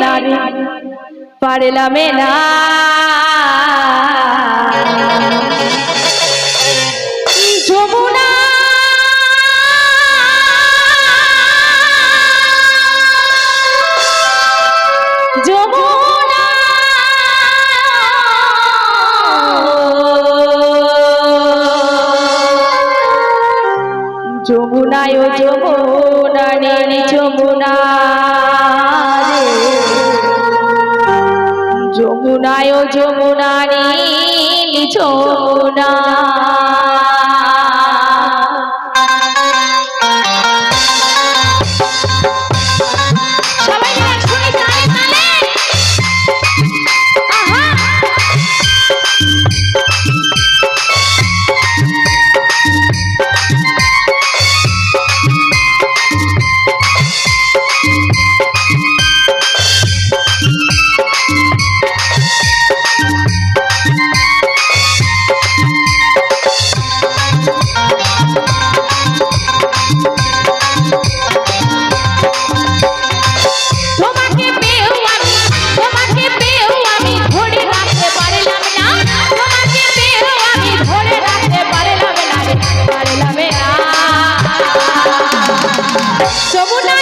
না রে পারলাম না যমুনায় যমুনা নীল যমুনা। গায় যমুনা নীল যমুনা